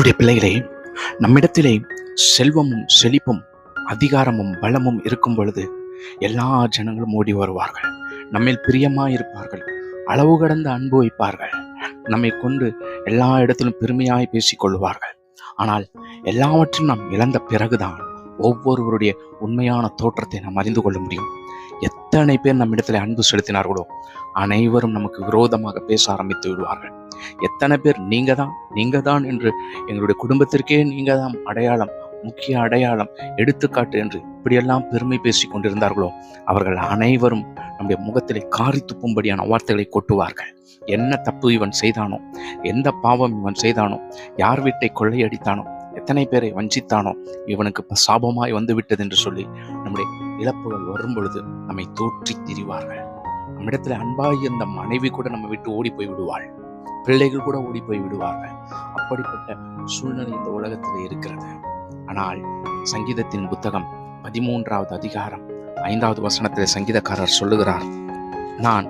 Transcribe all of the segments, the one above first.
கர்த்தருடைய பிள்ளைகளே நம்மிடத்திலே செல்வமும் செழிப்பும் அதிகாரமும் பலமும் இருக்கும் பொழுது எல்லா ஜனங்களும் ஓடி வருவார்கள். நம்மில் பிரியமாய் இருப்பார்கள் அளவு கடந்த அன்பு வைப்பார்கள். நம்மை கொண்டு எல்லா இடத்திலும் பெருமையாய் பேசிக் கொள்வார்கள் ஆனால் எல்லாவற்றையும் நாம் இழந்த பிறகுதான் ஒவ்வொருவருடைய உண்மையான தோற்றத்தை நாம் அறிந்து கொள்ள முடியும். எத்தனை பேர் நம்மிடத்தில் அன்பு செலுத்தினார்களோ அனைவரும் நமக்கு விரோதமாக பேச ஆரம்பித்து விடுவார்கள். எத்தனை பேர் நீங்கள் தான் நீங்கள் தான் என்று எங்களுடைய குடும்பத்திற்கே நீங்கள் தான் அடையாளம் முக்கிய அடையாளம் எடுத்துக்காட்டு என்று இப்படியெல்லாம் பெருமை பேசிக் கொண்டிருந்தார்களோ அவர்கள் அனைவரும் நம்முடைய முகத்திலே காரி துப்பும்படியான வார்த்தைகளை கொட்டுவார்கள். என்ன தப்பு இவன் செய்தானோ எந்த பாவம் இவன் செய்தானோ யார் வீட்டை கொள்ளையடித்தானோ எத்தனை பேரை வஞ்சித்தானோ இவனுக்கு சாபமாய் வந்து விட்டது என்று சொல்லி நம்முடைய இழப்புகள் வரும் பொழுது நம்மை தோற்றி திரிவார்கள். நம்மிடத்தில் அன்பாகி இருந்த மனைவி கூட நம்ம விட்டு ஓடி போய் விடுவாள் பிள்ளைகள் கூட ஓடி போய் விடுவார்கள். அப்படிப்பட்ட சூழ்நிலை இந்த உலகத்தில் இருக்கிறது. ஆனால் சங்கீதத்தின் புத்தகம் பதிமூன்றாவது அதிகாரம் ஐந்தாவது வசனத்தில் சங்கீதக்காரர் சொல்லுகிறார் நான்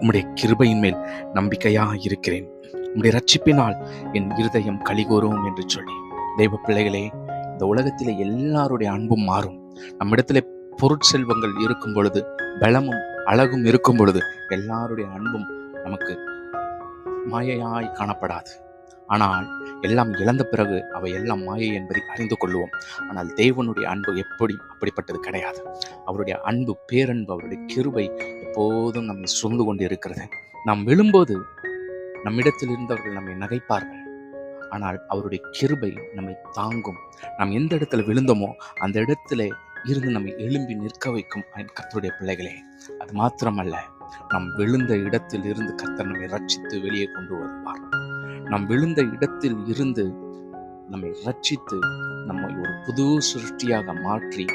உம்முடைய கிருபையின் மேல் நம்பிக்கையாக இருக்கிறேன். உம்முடைய ரட்சிப்பினால் என் இருதயம் கலிகோரும் என்று சொல்லி. தெய்வ பிள்ளைகளே இந்த உலகத்திலே எல்லாருடைய அன்பும் மாறும். நம்மிடத்திலே பொருட்செல்வங்கள் இருக்கும் பொழுது பலமும் அழகும் இருக்கும் பொழுது எல்லாருடைய அன்பும் நமக்கு மாயையாய் காணப்படாது. ஆனால் எல்லாம் இழந்த பிறகு அவை எல்லாம் மாயை என்பதை அறிந்து கொள்வோம். ஆனால் தேவனுடைய அன்பு எப்படி அப்படிப்பட்டது கிடையாது. அவருடைய அன்பு பேரன்பு அவருடைய கிருபை எப்போதும் நம்மை சூழ்ந்து கொண்டு இருக்கிறது. நாம் விழும்போது நம்மிடத்தில் இருந்தவர்கள் நம்மை நகைப்பார்கள். ஆனால் அவருடைய கிருபை நம்மை தாங்கும். நாம் எந்த இடத்துல விழுந்தோமோ அந்த இடத்துல இருந்து நம்மை எழும்பி நிற்க வைக்கும். கத்தருடைய பிள்ளைகளே அது மாத்திரமல்ல. நாம் விழுந்த இடத்தில் இருந்து கர்த்தர் நம்மை ரட்சித்து வெளியே கொண்டு வருவார். நாம் விழுந்த இடத்தில் இருந்து நம்மை ரட்சித்து நம்மை ஒரு புது சிருஷ்டியாக மாற்றி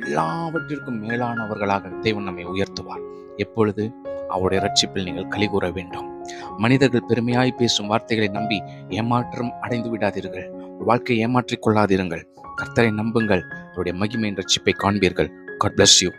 எல்லாவற்றிற்கும் மேலானவர்களாக தேவன் நம்மை உயர்த்துவார். எப்பொழுது? அவருடைய ரட்சிப்பில் நீங்கள் கலிகூற வேண்டும். மனிதர்கள் பெருமையாய் பேசும் வார்த்தைகளை நம்பி ஏமாற்றம் அடைந்து விடாதீர்கள். வாழ்க்கையை ஏமாற்றிக் கொள்ளாதிருங்கள். கர்த்தரை நம்புங்கள். அவருடைய மகிமையின் ரட்சிப்பை காண்பீர்கள். God bless you